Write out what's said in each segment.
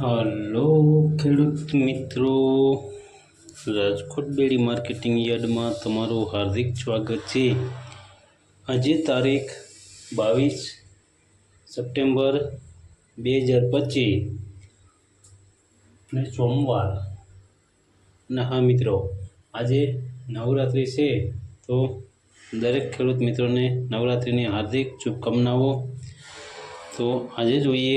Hello ખેડૂત મિત્રો, રાજકોટ બેડી marketing યાર્ડમાં તમારું હાર્દિક સ્વાગત છે. આજે તારીખ બાવીસ સપ્ટેમ્બર બે હજાર પચીસ ને સોમવાર. અને હા મિત્રો, આજે નવરાત્રિ છે, તો દરેક ખેડૂત મિત્રોને નવરાત્રિની હાર્દિક શુભકામનાઓ. તો આજે જોઈએ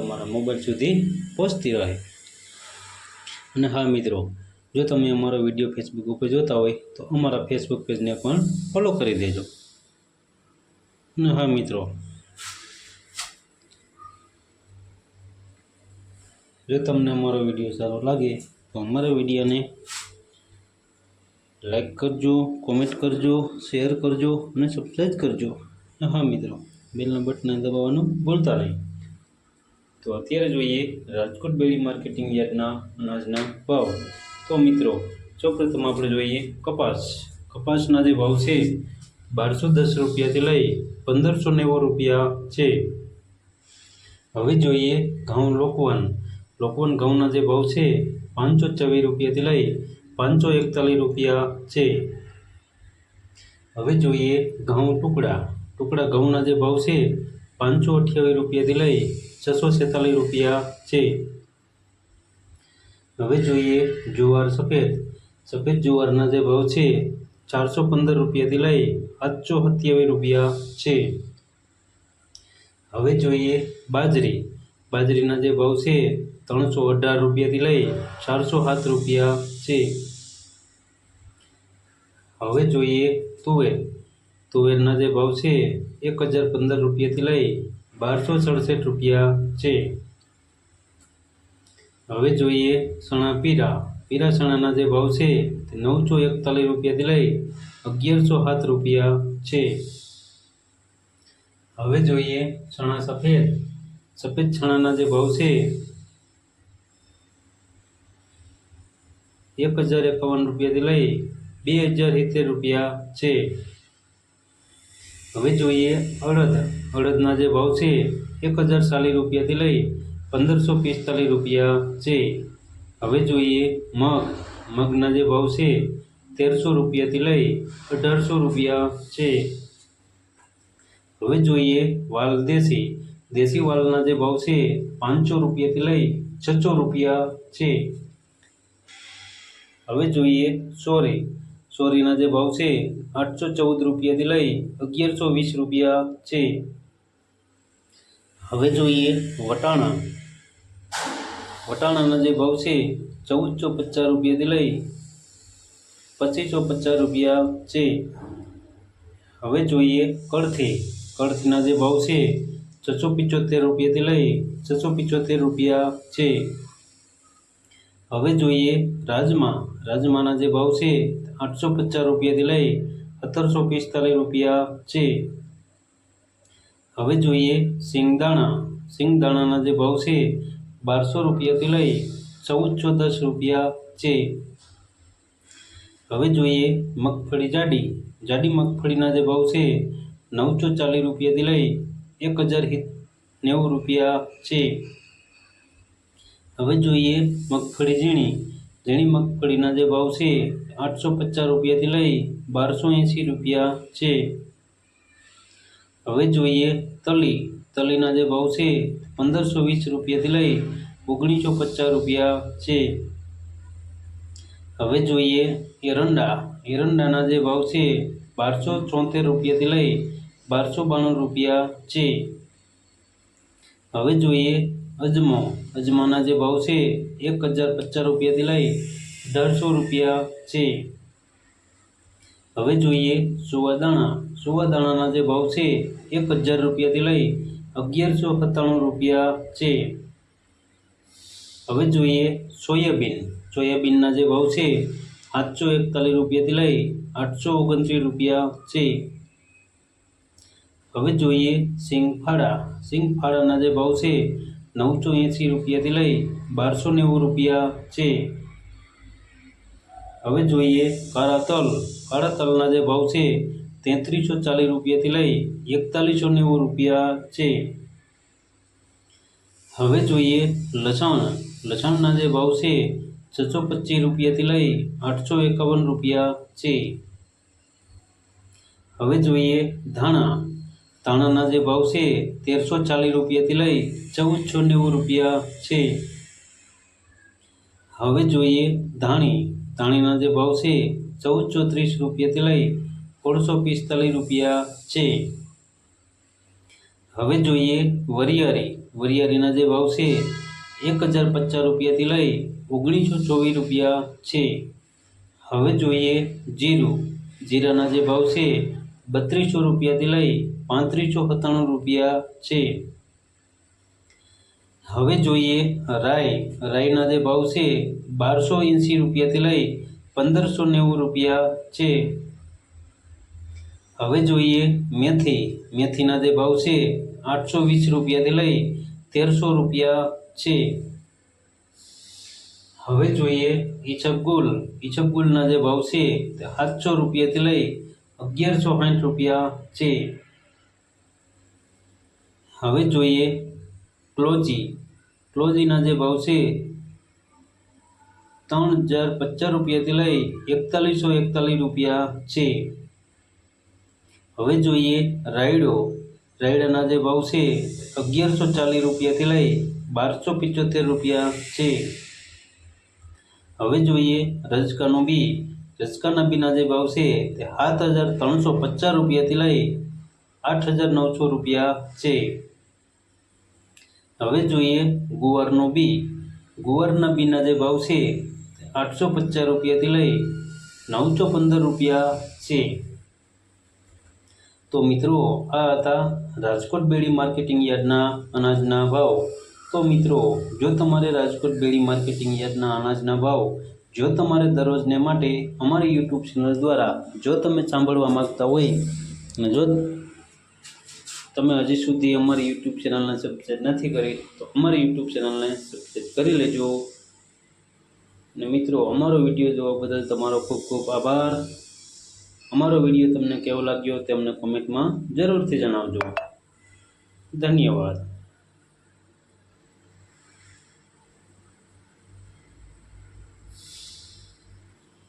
તમારા મોબાઈલ સુધી પહોંચતી રહે. અને હા મિત્રો, જો તમે અમારો વીડિયો ફેસબુક ઉપર જોતા હોય, તો અમારા ફેસબુક પેજને પણ ફોલો કરી દેજો. અને હા મિત્રો, જો તમને અમારો વીડિયો સારો લાગે, તો અમારા વિડીયોને લાઈક કરજો કોમેન્ટ કરજો શેર કરજો અને સબસ્ક્રાઈબ કરજો. અને હા મિત્રો બેલના બટનને દબાવવાનું ભૂલતા નહીં. તો અત્યારે જોઈએ રાજકોટ બેરી માર્કેટિંગ યાર્ડના અનાજના ભાવ. તો મિત્રો, સૌપ્રથમ આપણે જોઈએ કપાસ. કપાસના જે ભાવ છે, બારસો દસ રૂપિયાથી લઈ પંદરસો નેવું રૂપિયા છે. હવે જોઈએ ઘઉં લોકવન. લોકવન ઘઉંના જે ભાવ છે, પાંચસો ચોવીસ રૂપિયાથી લઈ પાંચસો એકતાલીસ રૂપિયા છે. હવે જોઈએ ઘઉં ટુકડા. ટુકડા ઘઉંના જે ભાવ છે, પાંચસો અઠ્યાવીસ રૂપિયાથી લઈ છસો છેતાલીસ રૂપિયા છે. હવે જોઈએ જુવાર સફેદ. સફેદ જુવારના જે ભાવ છે, ચારસો પંદર રૂપિયાથી લઈ આઠસો સત્યાવીસ રૂપિયા છે. હવે જોઈએ બાજરી. બાજરીના જે ભાવ છે, ત્રણસો અઢાર રૂપિયાથી લઈ ચારસો સાત રૂપિયા છે. હવે જોઈએ તુવેર. તુવેરના જે ભાવ છે, એક હજાર પંદર રૂપિયાથી લઈ બારસો સડસઠ રૂપિયા છે. હવે જોઈએ ચણા પીરા. પીરા ચણાના જે ભાવ છે તે નવસો એકતાલીસ રૂપિયાથી લઈ અગિયારસો સાત રૂપિયા છે. હવે જોઈએ ચણા સફેદ. સફેદ ચણાના જે ભાવ છે એક હજાર એકાવન રૂપિયાથી લઈ બે હજાર સિત્તેર રૂપિયા છે. હવે જોઈએ અડદ. અડદના જે ભાવ છે, એક હજાર ચાલીસ રૂપિયાથી લઈ પંદરસો પિસ્તાલીસ રૂપિયા છે. હવે જોઈએ મગ. મગના જે ભાવ છે, તેરસો રૂપિયાથી લઈ અઢારસો રૂપિયા છે. હવે જોઈએ વાલ દેશી. દેશી વાલના જે ભાવ છે, પાંચસો રૂપિયાથી લઈ છસો રૂપિયા છે. હવે જોઈએ સોરી. સોરીના જે ભાવ છે, આઠસો ચૌદ રૂપિયાથી લઈ અગિયારસો વીસ રૂપિયા છે. હવે જોઈએ વટાણા. વટાણાના જે ભાવ છે, ચૌદસો પચાસ રૂપિયાથી લઈ પચીસો પચાસ રૂપિયા છે. હવે જોઈએ કળથી. કળથીના જે ભાવ છે, છસો પિચોતેર રૂપિયાથી લઈ છસો પિચોતેર રૂપિયા છે. હવે જોઈએ રાજમા. રાજમાના જે ભાવ છે, આઠસો પચાસ રૂપિયાથી લઈ સત્તરસો પિસ્તાલીસ રૂપિયા છે. હવે જોઈએ સિંગદાણા. સિંગદાણાના જે ભાવ છે, બારસો રૂપિયાથી લઈ ચૌદસો દસ રૂપિયા છે. હવે જોઈએ મગફળી જાડી. જાડી મગફળીના જે ભાવ છે, નવસો ચાલીસ રૂપિયાથી લઈ એક હજાર નેવું રૂપિયા છે. હવે જોઈએ મગફળી ઝીણી. ઝીણી મગફળીના જે ભાવ છે, આઠસો પચાસ રૂપિયાથી લઈ બારસો એંસી રૂપિયા છે. હવે જોઈએ તલી. તલીના જે ભાવ છે, પંદરસો વીસ રૂપિયાથી લઈ ઓગણીસો પચાસ રૂપિયા છે. હવે જોઈએ એરંડા. એરંડાના જે ભાવ છે, બારસો ચોતેર રૂપિયાથી લઈ બારસો બાણું રૂપિયા છે. હવે જોઈએ અજમો. અજમાના જે ભાવ છે, એક હજાર પચાસ રૂપિયાથી લઈ અઢારસો રૂપિયા છે. હવે જોઈએ સુવાદાણા સુવાદાણાના જે ભાવ છે, એક હજાર રૂપિયાથી લઈ અગિયારસો સત્તાણું રૂપિયા છે. હવે જોઈએ સોયાબીન. સોયાબીનના જે ભાવ છે, સાતસો એકતાલીસ રૂપિયાથી લઈ આઠસો ઓગણત્રીસ રૂપિયા છે. હવે જોઈએ સિંગફાળા સિંગફાળાના જે ભાવ છે નવસો એંસી રૂપિયાથી લઈ બારસો નેવું રૂપિયા છે. હવે જોઈએ કાળા તલ. કાળા તલના જે ભાવ છે, તેત્રીસો ચાલીસ રૂપિયાથી લઈ એકતાલીસો નેવું રૂપિયા છે. હવે જોઈએ લસણ. લસણના જે ભાવ છે, છસો પચીસ રૂપિયાથી લઈ આઠસો એકાવન રૂપિયા છે. હવે જોઈએ ધાણા. ધાણાના જે ભાવ છે, તેરસો ચાલીસ રૂપિયાથી લઈ ચૌદસો નેવું રૂપિયા છે. હવે જોઈએ ધાણી. ધાણીના જે ભાવ છે, ચૌદસો ત્રીસ રૂપિયાથી લઈ સોળસો પિસ્તાલીસ રૂપિયા છે. હવે જોઈએ વરિયારી વરિયારીના જે ભાવ છે, એક હજાર પચાસ રૂપિયાથી લઈ ઓગણીસો ચોવીસ રૂપિયા છે. હવે જોઈએ જીરું. જીરાના જે ભાવ છે બત્રીસો રૂપિયાથી લઈ પાંત્રીસો સત્તાણું રૂપિયા છે. હવે જોઈએ રાય રાયના જે ભાવ છે બારસો એંસી રૂપિયાથી લઈ પંદરસો નેવું રૂપિયા છે. હવે જોઈએ મેથી. મેથીના જે ભાવ છે આઠસો વીસ રૂપિયાથી લઈ તેરસો રૂપિયા છે. હવે જોઈએ ઈચબગુલ ઈચબગુલના જે ભાવ છે તે સાતસો રૂપિયાથી લઈ અગિયારસો સાઠ રૂપિયા છે. હવે જોઈએ ક્લોજી. ક્લોજીના જે ભાવ છે, ત્રણ હજાર પચાસ રૂપિયાથી લઈ એકતાલીસો એકતાલીસ રૂપિયા છે. હવે જોઈએ રાયડો. રાયડાના જે ભાવ છે, અગિયારસો ચાલીસ રૂપિયાથી લઈ બારસો પિચોતેર રૂપિયા છે. હવે જોઈએ રજકાનું બી. રજકાના બીના જે ભાવ છે તે સાત હજાર ત્રણસો પચાસ રૂપિયાથી લઈ આઠ હજાર નવસો રૂપિયા છે. હવે જોઈએ ગુવારનું બી. ગુવારના બીના જે ભાવ છે તે આઠસો પચાસ રૂપિયાથી લઈ નવસો પંદર રૂપિયા છે. તો મિત્રો, આ હતા રાજકોટ બેડી માર્કેટિંગ યાર્ડના અનાજના ભાવ. તો મિત્રો, જો તમારે રાજકોટ બેડી માર્કેટિંગ યાર્ડના અનાજના ભાવ જો તમારે દરરોજને માટે અમારી યુટ્યુબ ચેનલ દ્વારા જો તમે સાંભળવા માગતા હોય અને જો તમે હજી સુધી અમારી યુટ્યુબ ચેનલને સબસ્ક્રાઈબ નથી કરી, તો અમારી યુટ્યુબ ચેનલને સબસ્ક્રાઈબ કરી લેજો. અને મિત્રો, અમારો વીડિયો જોવા બદલ તમારો ખૂબ ખૂબ આભાર. અમારો વીડિયો તમને કેવો લાગ્યો તે અમને કોમેન્ટમાં જરૂરથી જણાવજો. ધન્યવાદ.